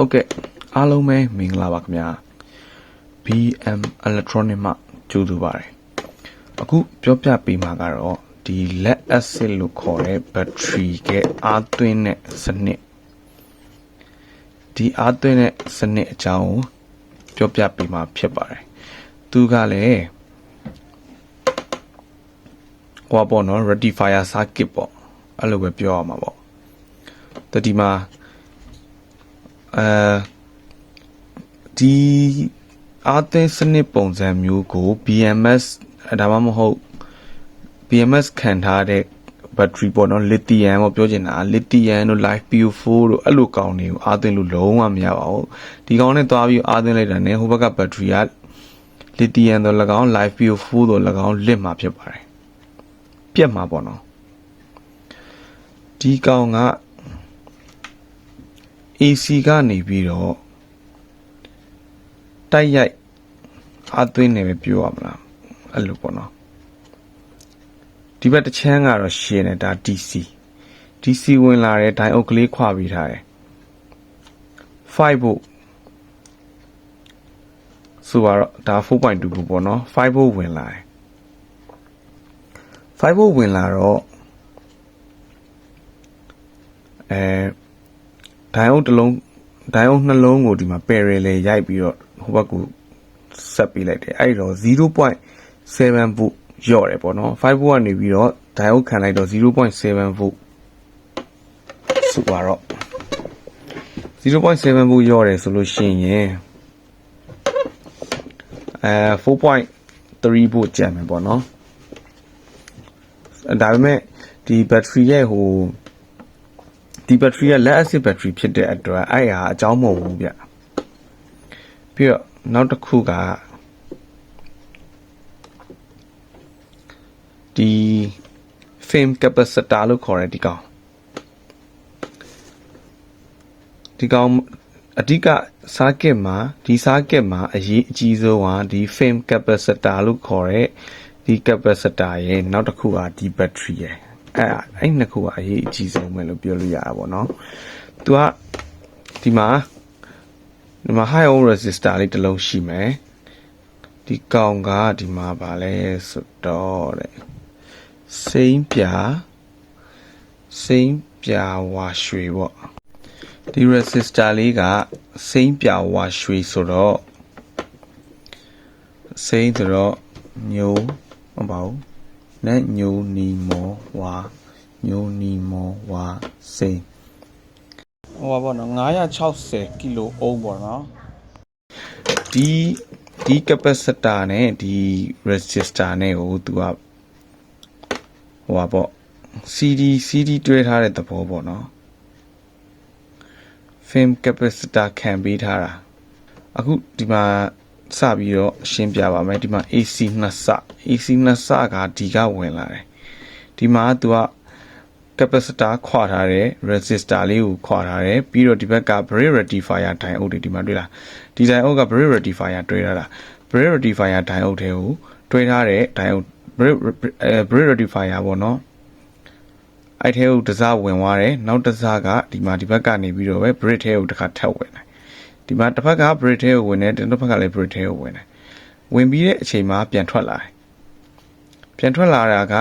ဟုတ်ကဲ့အားလုံးပဲမင်္ဂလာပါခင်ဗျာ BM Electronic မှကြိုဆိုပါရစေအခုပြောပြပေးမှာကတော့ဒီ lead acid လို့ခေါ်တဲ့ battery ကအားသွင်းတဲ့စနစ်ဒီအားသွင်းတဲ့စနစ်အကြောင်းကိုပြောပြပေးမှာဖြစ်ပါတယ်သူကလည်းဟောပေါ့နော် rectifier circuit ပေါ့အဲ့လိုပဲပြောရမှာပေါ့တတိမှာ အဲဒီအာသင်းစနစ်ပုံစံမျိုးကို BMS ဒါမှမဟုတ် BMS ခံထားတဲ့ battery ပေါ့နော် lithium ပေါ့ပြောချင်တာ lithium တို့ life PO4 တို့အဲ့လိုကောင်းတွေကိုအာသင်းလို့လုံးဝမရပါဘူးဒီကောင်းနဲ့သွားပြီးအာသင်းလိုက်တာ ਨੇ ဟိုဘက်က battery က lithium တော့၎င်း life PO4 တော့၎င်းလစ်မှာဖြစ်ပါတယ်ပြက်မှာပေါ့နော်ဒီကောင်က AC ကနေပြီးတော့တိုက်ရိုက်အသွင်းနေပဲပြောရမလားအဲ့လိုပေါ့နော်ဒီဘက်တစ်ချမ်းကတော့ရှင်းတယ်ဒါ DC DC ဝင်လာတဲ့ဒိုင်အုပ်ကလေးခွာပြီးထားတယ်5 volt ဆိုတော့ဒါ4.2 volt ပေါ့နော်5 volt ဝင်လာတယ်5 volt ဝင်လာတော့အဲ ဒိုင်အုပ်တစ်လုံးဒိုင်အုပ်နှလုံးကိုဒီမှာ parallel ရိုက်ပြီးတော့ဟိုဘက်ကိုဆက်ပေးလိုက်တယ်အဲ့တော့0.7 volt ရော့တယ်ပေါ့နော်5 volt ကနေပြီးတော့ဒိုင်အုပ်ခံလိုက်တော့0.7 volt ဆိုတော့0.7 volt ရော့တယ်ဆိုလို့ရှိရင်အဲ4.3 volt ကျန်မယ်ပေါ့နော်ဒါပေမဲ့ဒီ battery ရဲ့ဟို ဒီ battery က lead acid battery ဖြစ်တဲ့အတွက်အဲ့ဟာအကြောင်းမဟုတ်ဘူးဗျပြီးတော့နောက်တစ်ခုကဒီ film capacitor လို့ခေါ်တဲ့ဒီကောင်ဒီကောင်အဓိက circuit မှာဒီ circuit မှာအရေးအကြီးဆုံးကဒီ film capacitor လို့ခေါ်တဲ့ဒီ capacitor ရဲ့နောက်တစ်ခုကဒီ battery ရဲ့ အဲ့အဲ့နှစ်ခုကအရေးအကြီးဆုံးပဲလို့ပြောလို့ရတာပေါ့နော်။ तू ကဒီမှာဒီမှာ high ohm resistor လေးတစ်လုံးရှိမယ်။ဒီကောင်ကဒီမှာဗာလဲဆိုတော့တဲ့စိမ့်ပြစိမ့်ပြဝါရွှေပေါ့။ဒီ resistor လေးကစိမ့်ပြဝါရွှေဆိုတော့စိမ့်ဆိုတော့ညိုမပါဘူး နဲ့ညိုနီမောဝါညိုနီမောဝါစိန်ဟိုပါပေါ့နော်960ကီလိုအုံးပေါ့နော်ဒီဒီ capacitor နဲ့ဒီ resistor နဲ့ကိုသူကဟိုပါပေါ့ CD CD တွဲထားတဲ့သဘောပေါ့နော် film capacitor ခံပေးထားတာအခုဒီမှာ စပြီးတော့ရှင်းပြပါမယ်ဒီမှာ AC နှစ်စ AC နှစ်စကဒီကဝင်လာတယ်ဒီမှာသူက capacitor ခွာထားတယ် resistor လေးကိုခွာထားတယ်ပြီးတော့ဒီဘက်က bridge rectifier ဒိုင်အုပ်တွေဒီမှာတွေ့လားဒီဒိုင်အုပ်က bridge rectifier တွေ့ရတာ bridge rectifier ဒိုင်အုပ်တွေကိုတွေ့ထားတဲ့ဒိုင်အုပ် bridge rectifier ပေါ့နော်အဲ့ထဲကိုတစားဝင်သွားတယ်နောက်တစားကဒီမှာဒီဘက်ကနေပြီးတော့ပဲ bridge ထဲကိုတစ်ခါထပ်ဝင်တယ် ဒီမှာတစ်ဖက်က bridge ထဲကိုဝင်တယ်တစ်ဖက်ကလည်း bridge ထဲကိုဝင်တယ်ဝင်ပြီးတဲ့အချိန်မှာပြန်ထွက်လာတယ်ပြန်ထွက်လာတာက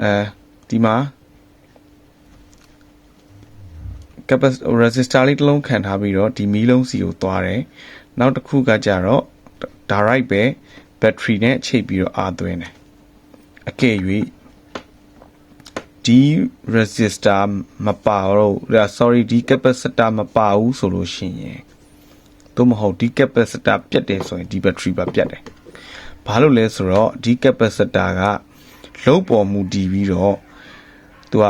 အဲဒီမှာ capacitor resistor လေးတစ်လုံးခံထားပြီးတော့ဒီမီးလုံးစီကိုသွားတယ်နောက်တစ်ခုကကြတော့ direct ပဲ battery နဲ့ချိတ်ပြီးတော့အားသွင်းတယ်အကယ်၍ ဒီ resistor မပါတော့ sorry ဒီ capacitor မပါဘူးဆိုလို့ရှိရင်သို့မဟုတ်ဒီ capacitor ပြတ်တယ်ဆိုရင်ဒီ battery ပါပြတ်တယ်ဘာလို့လဲဆိုတော့ဒီ capacitor ကလုံးပေါ်မူတည်ပြီးတော့သူက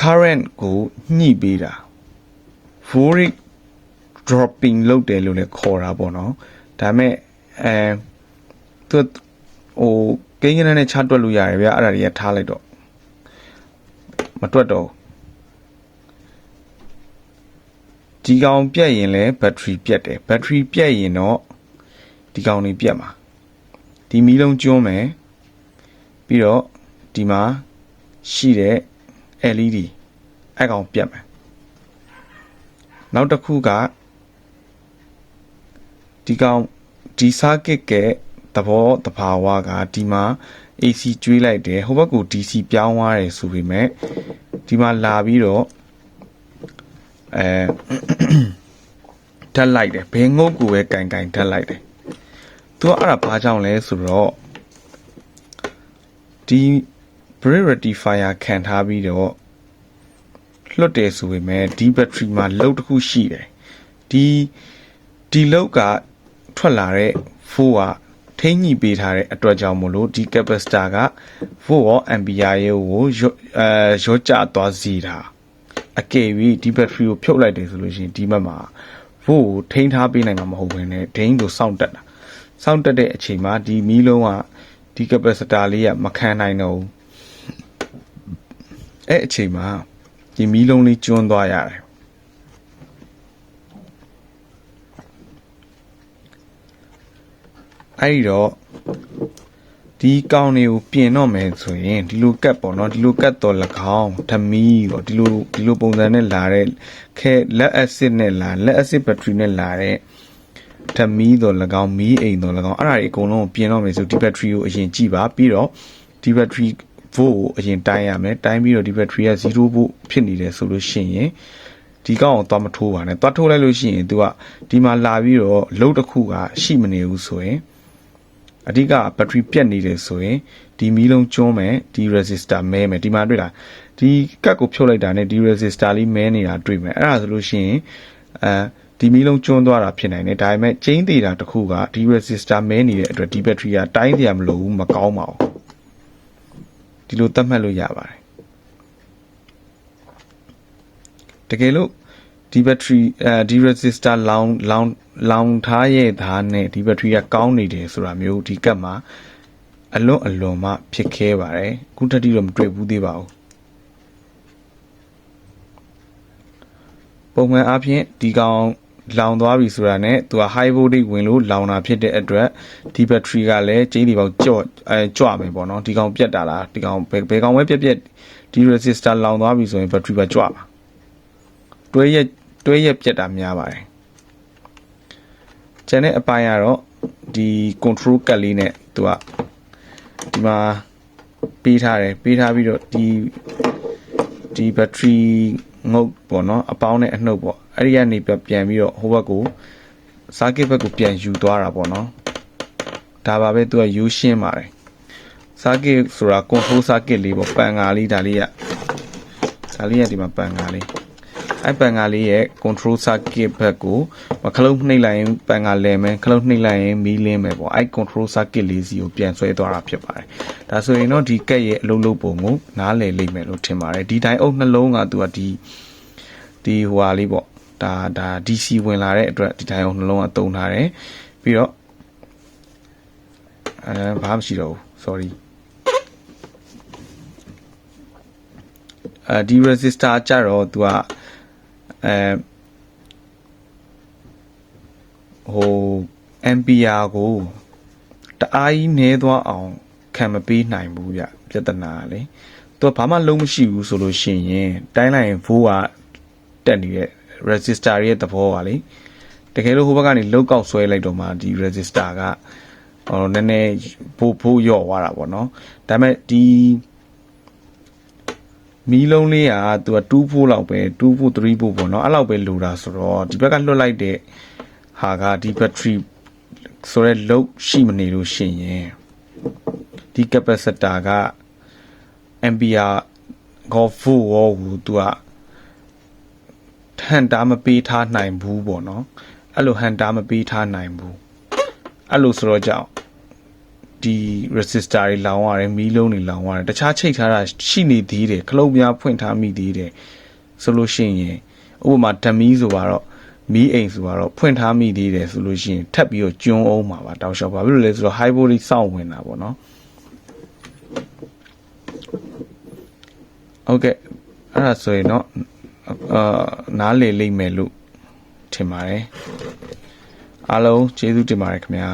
current ကိုညှိပေးတာ voltage dropping လုပ်တယ်လို့လည်းခေါ်တာပေါ့နော်ဒါပေမဲ့အဲသူဟိုကိန်းကနန်းနဲ့ချတွက်လို့ရတယ်ဗျအဲ့ဒါတွေကထားလိုက်တော့ မတွက်တော့ဒီကောင်ပြတ်ရင်လည်းဘက်ထရီပြတ်တယ်ဘက်ထရီပြတ်ရင်တော့ဒီကောင်နေပြတ်မှာဒီမီးလုံးကျွန်းမယ်ပြီးတော့ဒီမှာရှိတဲ့ LED အဲ့ကောင်ပြတ်မယ်နောက်တစ်ခုကဒီကောင်ဒီ circuit ကသဘောတဘာဝကဒီမှာ AC ကျွေးလိုက်တယ်ဟိုဘက်က DC ပြောင်းသွားတယ်ဆိုပေမဲ့ဒီမှာလာပြီးတော့အဲဓာတ်လိုက်တယ်ဘယ်ငုတ်ကူပဲကင်ကင်ဓာတ်လိုက်တယ်သူကအဲ့ဒါဘာကြောင့်လဲဆိုတော့ဒီ brake rectifier ခံထားပြီးတော့လွတ်တယ်ဆိုပေမဲ့ဒီ battery မှာ load တစ်ခုရှိတယ်ဒီဒီ load ကထွက်လာတဲ့4က ထိမ့်ညှိပေးထားတဲ့အတွက်ကြောင့်မို့လို့ဒီ capacitor က4ရော ampere ရဲ့ကိုရောအဲရောကျသွားစေတာအကယ်၍ဒီ battery ကိုဖြုတ်လိုက်တယ်ဆိုလို့ရှိရင်ဒီဘက်မှာ4ကိုထိန်းထားပေးနိုင်မှာမဟုတ်ဘဲနဲ့ဒိန်းကိုစောင့်တက်တာစောင့်တက်တဲ့အချိန်မှာဒီမီးလုံးကဒီ capacitor လေးကမခံနိုင်တော့ဘူးအဲ့အချိန်မှာဒီမီးလုံးလေးကျွန်းသွားရတယ် အဲ့ဒီတော့ဒီကောင်းတွေကိုပြင်တော့မယ်ဆိုရင်ဒီလိုကတ်ပေါ့နော်ဒီလိုကတ်တော့၎င်းဓမီတော့ဒီလိုဒီလိုပုံစံနဲ့လာတဲ့ခဲလက်အက်ဆစ်နဲ့လာလက်အက်ဆစ်ဘက်ထရီနဲ့လာတဲ့ဓမီတော့၎င်းမီးအိမ်တော့၎င်းအဲ့ဒါတွေအကုန်လုံးကိုပြင်တော့မယ်ဆိုဒီဘက်ထရီကိုအရင်ကြည့်ပါပြီးတော့ဒီဘက်ထရီ volt ကိုအရင်တိုင်းရမယ်တိုင်းပြီးတော့ဒီဘက်ထရီက0 volt ဖြစ်နေတယ်ဆိုလို့ရှိရင်ဒီကောင်ကိုသွားမထိုးပါနဲ့သွားထိုးလိုက်လို့ရှိရင် तू ကဒီမှာလာပြီးတော့လုတ်တစ်ခုကရှိမနေဘူးဆိုရင် အဓိကဘက်ထရီပြတ်နေတယ်ဆိုရင်ဒီမီးလုံးကျွန်းမယ်ဒီ resistor မဲမယ်ဒီမှာတွေ့လားဒီကတ်ကိုဖြုတ်လိုက်တာနဲ့ဒီ resistor လေးမဲနေတာတွေ့မယ်အဲ့ဒါဆိုလို့ရှိရင်အဲဒီမီးလုံးကျွန်းသွားတာဖြစ်နိုင်တယ်ဒါပေမဲ့ကျင်းသေးတာတစ်ခုကဒီ resistor မဲနေတဲ့အတွက်ဒီဘက်ထရီကတိုင်းစရာမလိုဘူးမကောင်းပါဘူးဒီလိုသတ်မှတ်လို့ရပါတယ်တကယ်လို့ ဒီဘက်ထရီအဲဒီ resistor လောင်လောင်လောင်ထားရဲ့သားနဲ့ဒီဘက်ထရီကကောင်းနေတယ်ဆိုတာမျိုးဒီကတ်မှာအလွန်အလွန်မှဖြစ်ခဲပါတယ်အခုတတိတော့မတွေ့ဘူးသေးပါဘူးပုံမှန်အားဖြင့်ဒီကောင်လောင်သွားပြီဆိုတာနဲ့သူက high voltage ဝင်လို့လောင်တာဖြစ်တဲ့အတွက်ဒီဘက်ထရီကလည်းကျင်းဒီပေါက်ကြော့အဲကြွမယ်ပေါ့နော်ဒီကောင်ပြတ်တာလားဒီကောင်ဘယ်ဘယ်ကောင်ပဲပြက်ပြက်ဒီ resistor လောင်သွားပြီဆိုရင်ဘက်ထရီပဲကြွပါတွဲရက် တွဲရက်ပြတ်တာများပါတယ်ကျန်တဲ့အပိုင်းကတော့ဒီ control ကတ်လေးနဲ့သူကဒီမှာပေးထားတယ်ပေးထားပြီးတော့ဒီဒီ battery ငုတ်ပေါ့နော်အပေါင်းနဲ့အနှုတ်ပေါ့အဲ့ဒီကနေပြန်ပြီးတော့ဟိုဘက်ကို circuit ဘက်ကိုပြန်ယူသွားတာပေါ့နော်ဒါပါပဲသူကယူရှင်းပါတယ် circuit ဆိုတာ control circuit လေးပေါ့ပန်ငါလေးဒါလေးကဒါလေးကဒီမှာပန်ငါလေး အဲ့ပန်ကားလေးရဲ့ control circuit ဘက်ကိုခလုံးနှိပ်လိုက်ရင်ပန်ကားလဲမယ်ခလုံးနှိပ်လိုက်ရင်မီးလင်းမယ်ပေါ့အဲ့ control circuit လေးစီကိုပြန်ဆွဲသွားတာဖြစ်ပါတယ်ဒါဆိုရင်တော့ဒီကက်ရဲ့အလုံးလုံးပုံကိုနားလည်လိမ့်မယ်လို့ထင်ပါတယ်ဒီတိုင်းအုပ်နှလုံးကသူကဒီဒီဟိုဟာလေးပေါ့ဒါဒါ DC ဝင်လာတဲ့အတွက်ဒီတိုင်းအုပ်နှလုံးကတုံထားတယ်ပြီးတော့အဲဘာမှမရှိတော့ဘူး sorry အဲဒီ resistor ကြတော့သူကအဲ ဟို ampere ကိုတအားကြီးနည်းသွားအောင်ခံမပေးနိုင်ဘူးဗျပြဿနာကလေသူကဘာမှလုံးမရှိဘူးဆိုလို့ရှိရင်တိုင်းလိုက်ရင် volt ကတက်နေတဲ့ resistor ရဲ့သဘောကလေတကယ်လို့ဟိုဘက်ကနေလောက်ကောက်ဆွဲလိုက်တော့မှဒီ resistor ကဟိုနည်းနည်းဖိုးဖိုးရော့သွားတာပေါ့နော်ဒါပေမဲ့ဒီ မီးလုံးလေးကသူက2ဖို့လောက်ပဲ2ဖို့3ဖို့ပေါ့နော်အဲ့လောက်ပဲလိုတာဆိုတော့ဒီဘက်ကလွတ်လိုက်တဲ့ဟာကဒီ battery ဆိုရဲလုတ်ရှိမနေလို့ရှိရင်ဒီ capacitor က ampere ကော volt ရောဟူသူကဟန်တာမပေးထားနိုင်ဘူးပေါ့နော်အဲ့လိုဟန်တာမပေးထားနိုင်ဘူးအဲ့လိုဆိုတော့ကြောင့် ဒီ resistor တွေလောင်ရတယ်မီးလုံးတွေလောင်ရတယ်တခြားချိတ်ထားတာရှိနေသေးတယ်ခလုတ်များဖွင့်ထားမိသေးတယ်ဆိုလို့ရှိရင်ဥပမာဓမီဆိုတော့မီးအိမ်ဆိုတော့ဖွင့်ထားမိသေးတယ်ဆိုလို့ရှိရင်ထပ်ပြီးတော့ကျွန်းအောင်မှာပါတောက်လျှောက်ပါဘာလို့လဲဆိုတော့ high voltage စောင့်ဝင်တာပေါ့နော်ဟုတ်ကဲ့အဲ့ဒါဆိုရင်တော့အာနားလေလိမ့်မယ်လို့ထင်ပါတယ်အားလုံးကျေးဇူးတင်ပါတယ်ခင်ဗျာ